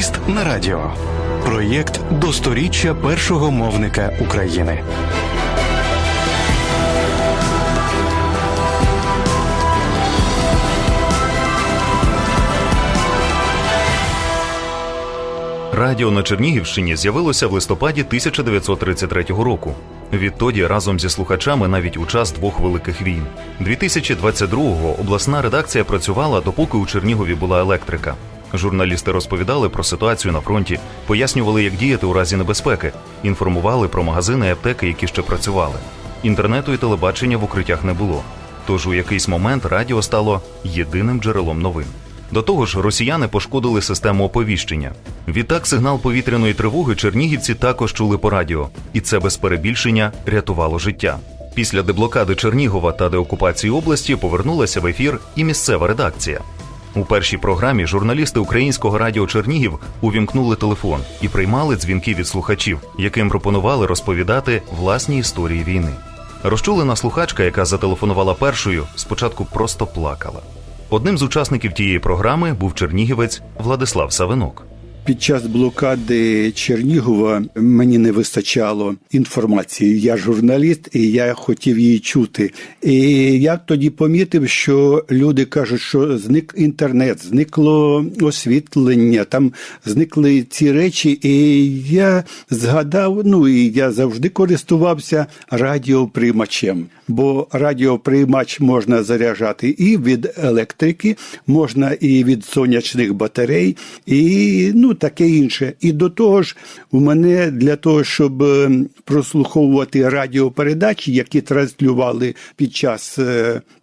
Журналіст на радіо. Проєкт до сторіччя першого мовника України. Радіо на Чернігівщині з'явилося в листопаді 1933 року. Відтоді разом зі слухачами навіть у час двох великих війн. 2022-го обласна редакція працювала, допоки у Чернігові була електрика. Журналісти розповідали про ситуацію на фронті, пояснювали, як діяти у разі небезпеки, інформували про магазини і аптеки, які ще працювали. Інтернету і телебачення в укриттях не було. Тож у якийсь момент радіо стало єдиним джерелом новин. До того ж, росіяни пошкодили систему оповіщення. Відтак, сигнал повітряної тривоги чернігівці також чули по радіо, і це без перебільшення рятувало життя. Після деблокади Чернігова та деокупації області повернулася в ефір і місцева редакція. У першій програмі журналісти українського радіо Чернігів увімкнули телефон і приймали дзвінки від слухачів, яким пропонували розповідати власні історії війни. Розчулена слухачка, яка зателефонувала першою, спочатку просто плакала. Одним з учасників тієї програми був чернігівець Владислав Савинок. Під час блокади Чернігова мені не вистачало інформації. Я журналіст, і я хотів її чути. І я тоді помітив, що люди кажуть, що зник інтернет, зникло освітлення, там зникли ці речі. І я згадав, ну і я завжди користувався радіоприймачем. Бо радіоприймач можна заряджати і від електрики, можна і від сонячних батарей, і ну таке інше. І до того ж, у мене для того, щоб прослуховувати радіопередачі, які транслювали під час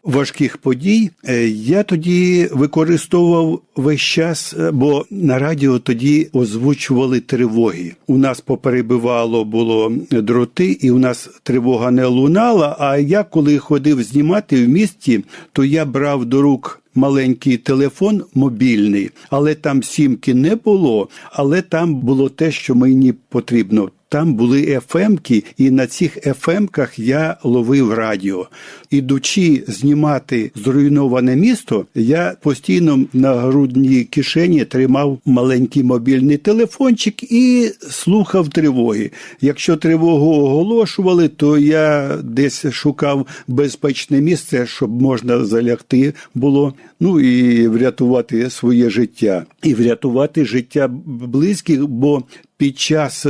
важких подій, я тоді використовував весь час, бо на радіо тоді озвучували тривоги. У нас поперебивало було дроти, і у нас тривога не лунала. А я коли ходив знімати в місті, то я брав до рук. Маленький телефон мобільний, але там сімки не було. Але там було те, що мені потрібно. Там були ефемки, і на цих ефемках я ловив радіо. Ідучи знімати зруйноване місто, я постійно на грудній кишені тримав маленький мобільний телефончик і слухав тривоги. Якщо тривогу оголошували, то я десь шукав безпечне місце, щоб можна залягти було. Ну і врятувати своє життя, і врятувати життя близьких, бо під час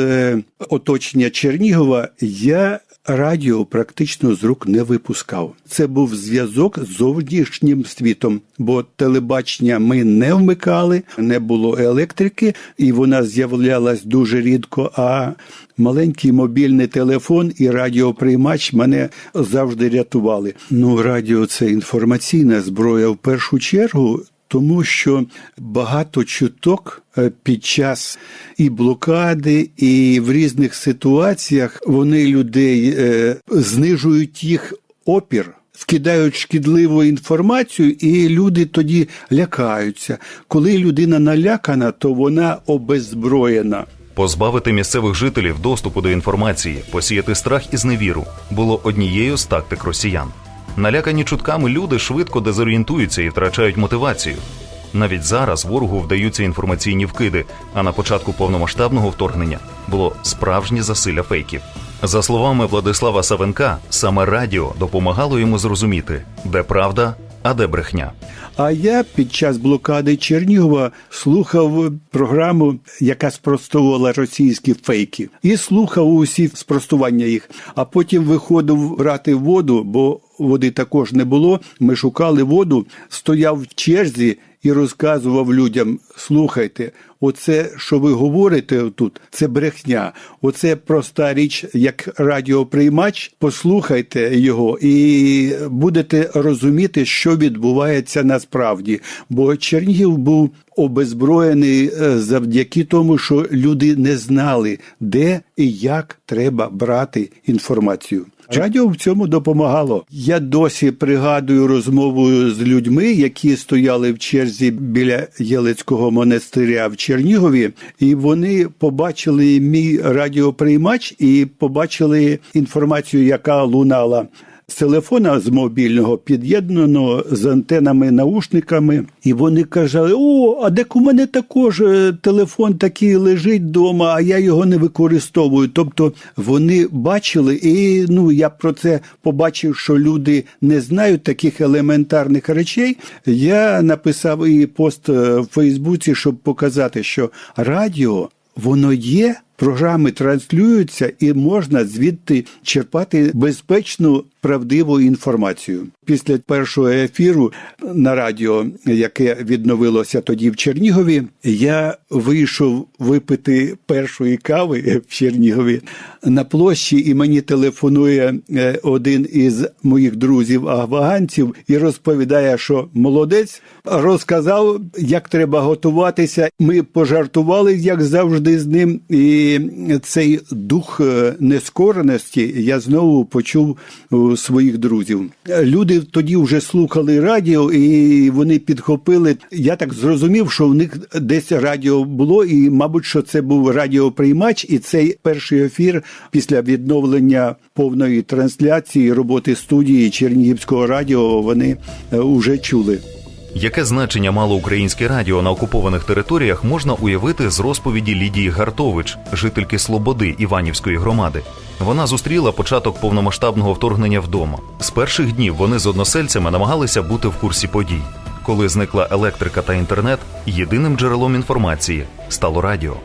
оточення Чернігова я радіо практично з рук не випускав. Це був зв'язок з зовнішнім світом, бо телебачення ми не вмикали, не було електрики, і вона з'являлась дуже рідко. А маленький мобільний телефон і радіоприймач мене завжди рятували. Ну, радіо це інформаційна зброя в першу чергу. Тому що багато чуток під час і блокади, і в різних ситуаціях вони людей е, знижують їх опір. Скидають шкідливу інформацію, і люди тоді лякаються. Коли людина налякана, то вона обеззброєна. Позбавити місцевих жителів доступу до інформації, посіяти страх і зневіру було однією з тактик росіян. Налякані чутками люди швидко дезорієнтуються і втрачають мотивацію. Навіть зараз ворогу вдаються інформаційні вкиди, а на початку повномасштабного вторгнення було справжнє засилля фейків. За словами Владислава Савенка, саме радіо допомагало йому зрозуміти, де правда, а де брехня. А я під час блокади Чернігова слухав програму, яка спростовувала російські фейки, і слухав усі спростування їх. А потім виходив брати воду, бо води також не було. Ми шукали воду, стояв в черзі. І розказував людям: слухайте, оце, що ви говорите тут, це брехня. Оце проста річ, як радіоприймач. Послухайте його і будете розуміти, що відбувається насправді. Бо Чернігів був обезброєний завдяки тому, що люди не знали, де і як треба брати інформацію. Радіо в цьому допомагало. Я досі пригадую розмову з людьми, які стояли в черзі біля Єлицького монастиря в Чернігові, і вони побачили мій радіоприймач і побачили інформацію, яка лунала. З телефона з мобільного під'єднано з антенами, наушниками, і вони казали: О, а дек у мене також е, телефон такий лежить вдома, а я його не використовую. Тобто вони бачили, і ну я про це побачив, що люди не знають таких елементарних речей. Я написав і пост е, в Фейсбуці, щоб показати, що радіо воно є. Програми транслюються і можна звідти черпати безпечну правдиву інформацію. Після першого ефіру на радіо, яке відновилося тоді в Чернігові, я вийшов випити першої кави в Чернігові на площі, і мені телефонує е, один із моїх друзів афганців і розповідає, що молодець розказав, як треба готуватися. Ми пожартували, як завжди, з ним. І цей дух е, нескореності я знову почув у своїх друзів. Люди тоді вже слухали радіо, і вони підхопили. Я так зрозумів, що в них десь радіо було, і, мабуть, що це був радіоприймач, і цей перший ефір після відновлення повної трансляції роботи студії Чернігівського радіо вони вже чули. Яке значення мало українське радіо на окупованих територіях можна уявити з розповіді Лідії Гартович, жительки Слободи Іванівської громади. Вона зустріла початок повномасштабного вторгнення вдома. З перших днів вони з односельцями намагалися бути в курсі подій. Коли зникла електрика та інтернет, єдиним джерелом інформації стало радіо.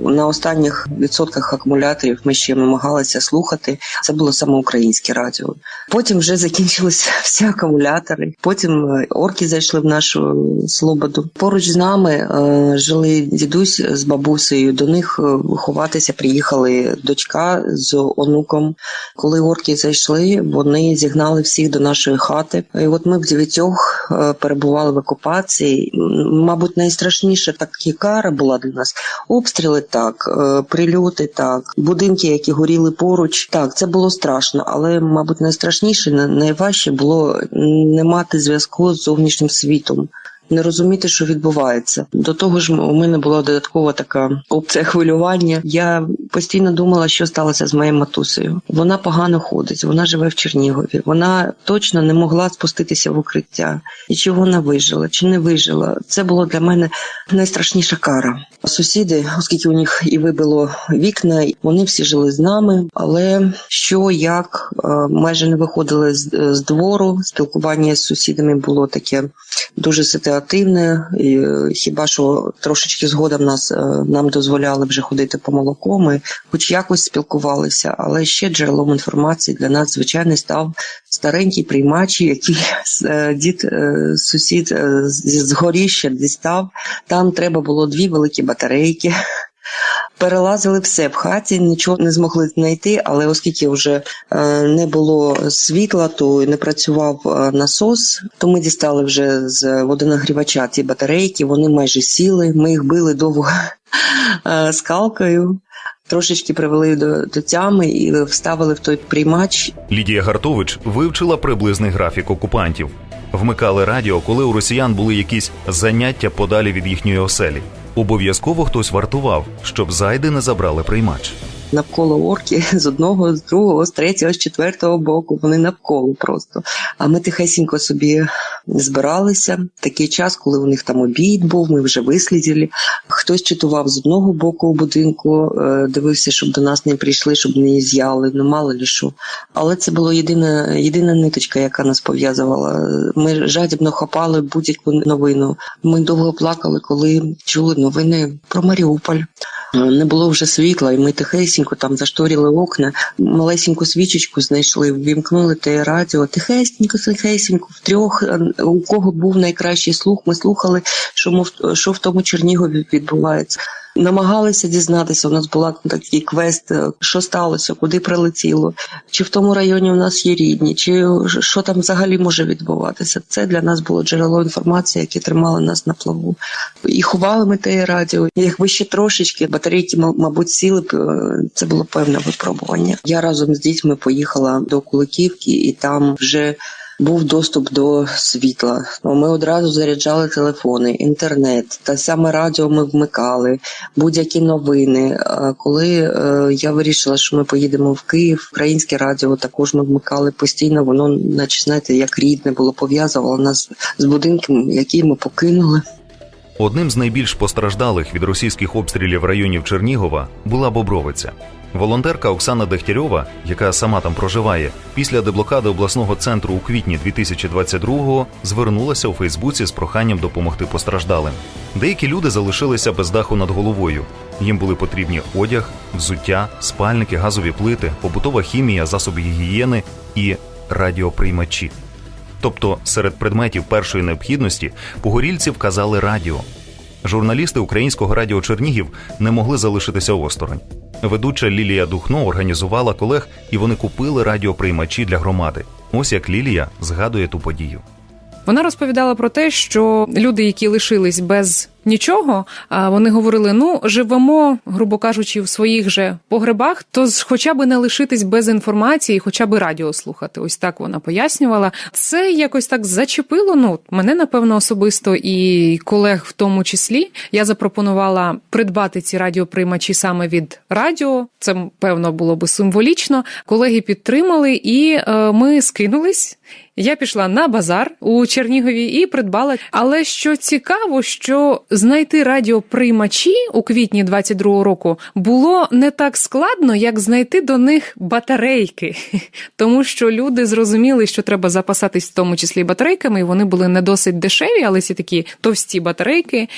На останніх відсотках акумуляторів ми ще намагалися слухати. Це було саме українське радіо. Потім вже закінчилися всі акумулятори. Потім орки зайшли в нашу слободу. Поруч з нами е, жили дідусь з бабусею. До них ховатися приїхали дочка з онуком. Коли орки зайшли, вони зігнали всіх до нашої хати. І от ми в дев'ятьох е, перебували в окупації. Мабуть, найстрашніша така кара була для нас обстріли так, прильоти, так, будинки, які горіли поруч. Так, це було страшно, але, мабуть, найстрашніше, найважче було не мати зв'язку з зовнішнім світом. Не розуміти, що відбувається. До того ж, у мене була додаткова така опція хвилювання. Я постійно думала, що сталося з моєю матусею. Вона погано ходить, вона живе в Чернігові. Вона точно не могла спуститися в укриття. І чи вона вижила, чи не вижила. Це було для мене найстрашніша кара. Сусіди, оскільки у них і вибило вікна, вони всі жили з нами. Але що як майже не виходили з, з двору. Спілкування з сусідами було таке дуже ситуативне. І Хіба що трошечки згодом нас нам дозволяли вже ходити по молоко, Ми хоч якось спілкувалися, але ще джерелом інформації для нас звичайно став старенький приймач, який дід сусід з горіща дістав. Там треба було дві великі батарейки. Перелазили все в хаті, нічого не змогли знайти, але оскільки вже е, не було світла, то не працював е, насос, то ми дістали вже з водонагрівача ці батарейки, вони майже сіли, ми їх били довго е, скалкою. Трошечки привели до, до тями і вставили в той приймач. Лідія Гартович вивчила приблизний графік окупантів. Вмикали радіо, коли у росіян були якісь заняття подалі від їхньої оселі. Обов'язково хтось вартував, щоб зайди не забрали приймач. Навколо орки з одного, з другого, з третього, з четвертого боку. Вони навколо просто. А ми тихесенько собі збиралися. Такий час, коли у них там обід був, ми вже вислідили. Хтось читував з одного боку будинку, дивився, щоб до нас не прийшли, щоб не з'яли, ну мало ли що. Але це була єдина, єдина ниточка, яка нас пов'язувала. Ми жадібно хапали будь-яку новину. Ми довго плакали, коли чули новини про Маріуполь. Не було вже світла, і ми тихесенько там зашторіли окна, малесеньку свічечку знайшли, ввімкнули те радіо, тихесенько, тихесенько, втрьох, у кого був найкращий слух, ми слухали, що, мов, що в тому Чернігові відбувається. Намагалися дізнатися, у нас була такий квест, що сталося, куди прилетіло, чи в тому районі у нас є рідні, чи що там взагалі може відбуватися. Це для нас було джерело інформації, яке тримало нас на плаву. І ховали ми те радіо. Якби ще трошечки батарейки, мабуть, сіли б, це було певне випробування. Я разом з дітьми поїхала до Куликівки, і там вже був доступ до світла. Ну, ми одразу заряджали телефони, інтернет, та саме радіо ми вмикали, будь-які новини. Коли е, я вирішила, що ми поїдемо в Київ, українське радіо також ми вмикали постійно. Воно, наче знаєте, як рідне було пов'язувало нас з будинком, який ми покинули. Одним з найбільш постраждалих від російських обстрілів районів Чернігова була Бобровиця. Волонтерка Оксана Дегтярьова, яка сама там проживає, після деблокади обласного центру у квітні 2022-го звернулася у Фейсбуці з проханням допомогти постраждалим. Деякі люди залишилися без даху над головою. Їм були потрібні одяг, взуття, спальники, газові плити, побутова хімія, засоби гігієни і радіоприймачі. Тобто серед предметів першої необхідності погорільці вказали радіо. Журналісти українського радіо Чернігів не могли залишитися осторонь. Ведуча Лілія Духно організувала колег, і вони купили радіоприймачі для громади. Ось як Лілія згадує ту подію. Вона розповідала про те, що люди, які лишились без нічого, А вони говорили: ну живемо, грубо кажучи, в своїх же погребах, то хоча б не лишитись без інформації, хоча б радіо слухати. Ось так вона пояснювала. Це якось так зачепило. Ну мене напевно особисто і колег, в тому числі, я запропонувала придбати ці радіоприймачі саме від радіо. Це певно було би символічно. Колеги підтримали, і е, ми скинулись. Я пішла на базар у Чернігові і придбала. Але що цікаво, що знайти радіоприймачі у квітні 22-го року було не так складно, як знайти до них батарейки, тому що люди зрозуміли, що треба запасатись в тому числі батарейками, і вони були не досить дешеві, але ці такі товсті батарейки.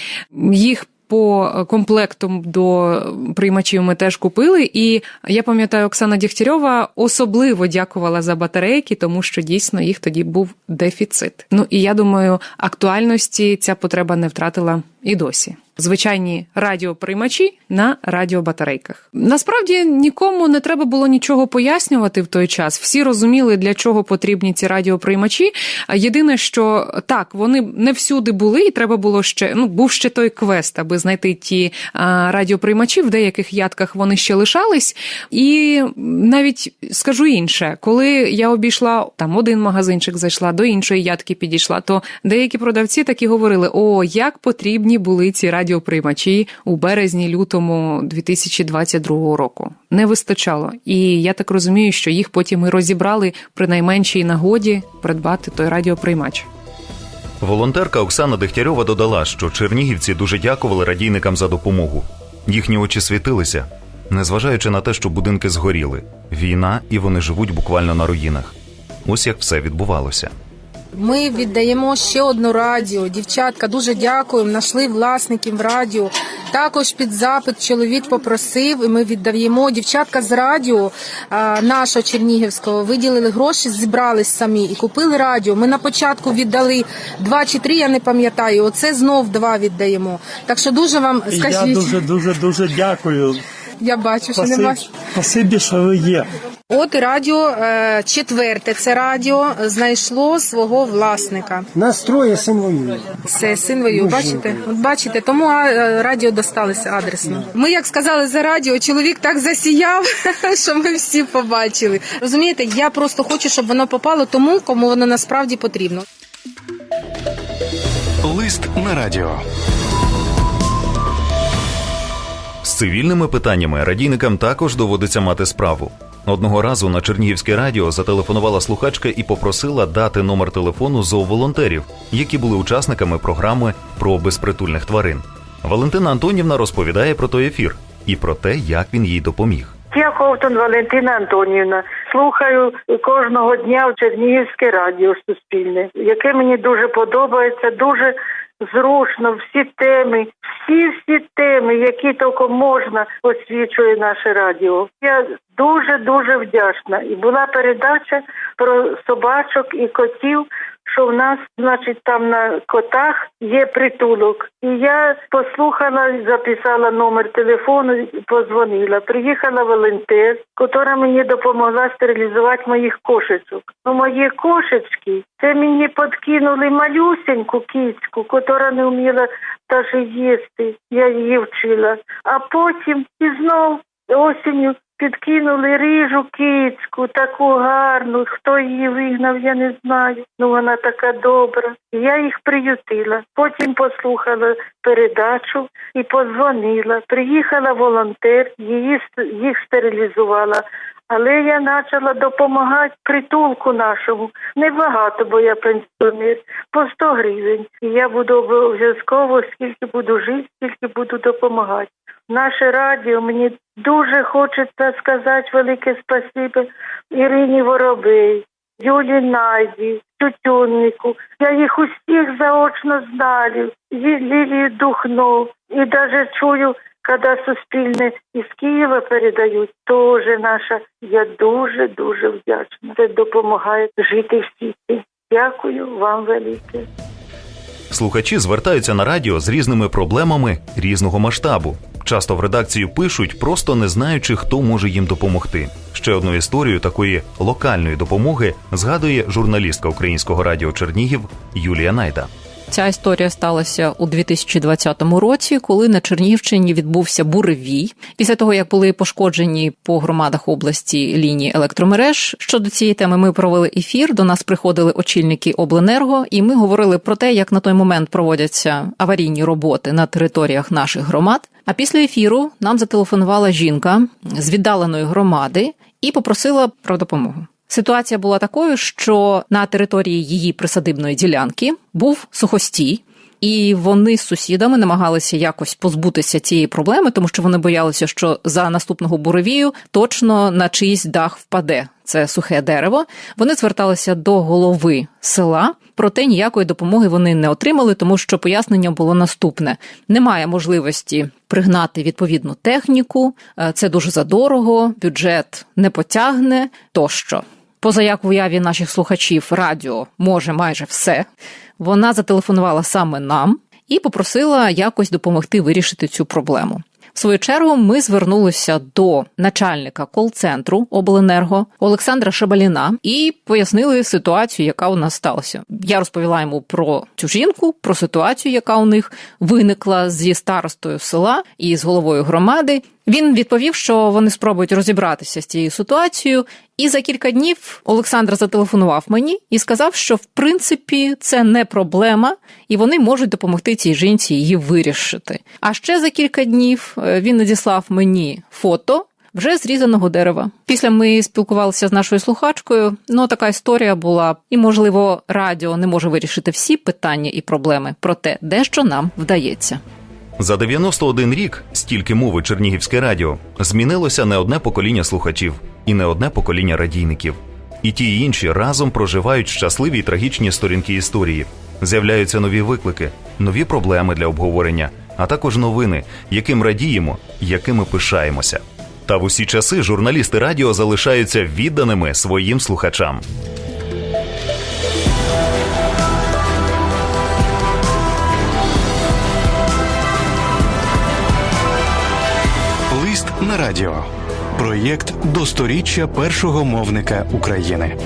Їх по комплектам до приймачів ми теж купили. І я пам'ятаю, Оксана Дігтярьова особливо дякувала за батарейки, тому що дійсно їх тоді був дефіцит. Ну і я думаю, актуальності ця потреба не втратила і досі. Звичайні радіоприймачі на радіобатарейках. Насправді нікому не треба було нічого пояснювати в той час. Всі розуміли, для чого потрібні ці радіоприймачі. Єдине, що так, вони не всюди були, і треба було ще ну був ще той квест, аби знайти ті а, радіоприймачі. В деяких ядках вони ще лишались. І навіть скажу інше, коли я обійшла там один магазинчик, зайшла до іншої ядки, підійшла, то деякі продавці такі говорили: о, як потрібні були ці радіоприймачі радіоприймачі у березні-лютому 2022 року. Не вистачало, і я так розумію, що їх потім і розібрали при найменшій нагоді придбати той радіоприймач. Волонтерка Оксана Дегтярьова додала, що чернігівці дуже дякували радійникам за допомогу. Їхні очі світилися, незважаючи на те, що будинки згоріли. Війна, і вони живуть буквально на руїнах. Ось як все відбувалося. Ми віддаємо ще одну радіо. Дівчатка, дуже дякуємо. Нашли власників радіо. Також під запит чоловік попросив, і ми віддаємо. Дівчатка з радіо нашого Чернігівського виділили гроші, зібрались самі і купили радіо. Ми на початку віддали два чи три, я не пам'ятаю. Оце знов два віддаємо. Так що дуже вам скажіть. Я дуже дуже дуже дякую. Я бачу, що Спасибі, нема. Спасибі, що ви є. От радіо е, четверте. Це радіо знайшло свого власника. Настроє син воює. Все, син воює, бачите? От бачите, тому е, радіо досталося адресно. Ми, як сказали за радіо, чоловік так засіяв, що ми всі побачили. Розумієте, я просто хочу, щоб воно попало тому, кому воно насправді потрібно. Лист на радіо. З цивільними питаннями радійникам також доводиться мати справу. Одного разу на Чернігівське радіо зателефонувала слухачка і попросила дати номер телефону зооволонтерів, які були учасниками програми про безпритульних тварин. Валентина Антонівна розповідає про той ефір і про те, як він їй допоміг. Я Ковтун Валентина Антонівна. Слухаю кожного дня в Чернігівське радіо Суспільне, яке мені дуже подобається. Дуже зручно всі теми, всі всі теми, які тільки можна, освічує наше радіо. Я дуже дуже вдячна. І була передача про собачок і котів. Що в нас, значить, там на котах є притулок, і я послухала, записала номер телефону, позвонила. Приїхала волонтер, яка мені допомогла стерилізувати моїх кошечок. Ну, мої кошечки, це мені подкинули малюсеньку кицьку, яка не вміла навіть їсти. Я її вчила. А потім і знов осінню підкинули рижу кицьку, таку гарну. Хто її вигнав, я не знаю. Ну вона така добра. Я їх приютила. Потім послухала передачу і подзвонила. Приїхала волонтер, її їх стерилізувала. Але я почала допомагати притулку нашому. Небагато, бо я пенсіонер, по 100 гривень. І я буду обов'язково, скільки буду жити, скільки буду допомагати. Наше радіо мені дуже хочеться сказати велике спасибо Ірині Воробей, Юлі Найді, Тютюннику. Я їх усіх заочно знаю, Лілію Духно. І навіть чую, коли Суспільне із Києва передають, теж наша. Я дуже-дуже вдячна. Це допомагає жити в світі. Дякую вам велике. Слухачі звертаються на радіо з різними проблемами різного масштабу. Часто в редакцію пишуть, просто не знаючи, хто може їм допомогти. Ще одну історію такої локальної допомоги згадує журналістка українського радіо Чернігів Юлія Найда. Ця історія сталася у 2020 році, коли на Чернігівщині відбувся буревій. Після того як були пошкоджені по громадах області лінії електромереж. Щодо цієї теми ми провели ефір. До нас приходили очільники обленерго, і ми говорили про те, як на той момент проводяться аварійні роботи на територіях наших громад. А після ефіру нам зателефонувала жінка з віддаленої громади і попросила про допомогу. Ситуація була такою, що на території її присадибної ділянки був сухостій, і вони з сусідами намагалися якось позбутися цієї проблеми, тому що вони боялися, що за наступного буревію точно на чийсь дах впаде. Це сухе дерево. Вони зверталися до голови села, проте ніякої допомоги вони не отримали, тому що пояснення було наступне: немає можливості пригнати відповідну техніку, е, це дуже задорого, бюджет не потягне тощо поза як в уяві наших слухачів радіо може майже все. Вона зателефонувала саме нам і попросила якось допомогти вирішити цю проблему. В свою чергу ми звернулися до начальника кол-центру обленерго Олександра Шабаліна і пояснили ситуацію, яка у нас сталася. Я розповіла йому про цю жінку, про ситуацію, яка у них виникла зі старостою села і з головою громади. Він відповів, що вони спробують розібратися з цією ситуацією. І за кілька днів Олександр зателефонував мені і сказав, що в принципі це не проблема, і вони можуть допомогти цій жінці її вирішити. А ще за кілька днів е, він надіслав мені фото. Вже зрізаного дерева. Після ми спілкувалися з нашою слухачкою. Ну така історія була, і можливо, радіо не може вирішити всі питання і проблеми, проте дещо нам вдається. За 91 рік, стільки мови Чернігівське радіо, змінилося не одне покоління слухачів і не одне покоління радійників. І ті і інші разом проживають щасливі й трагічні сторінки історії. З'являються нові виклики, нові проблеми для обговорення, а також новини, яким радіємо, якими пишаємося. Та в усі часи журналісти радіо залишаються відданими своїм слухачам. Радіо. Проєкт до сторіччя першого мовника України.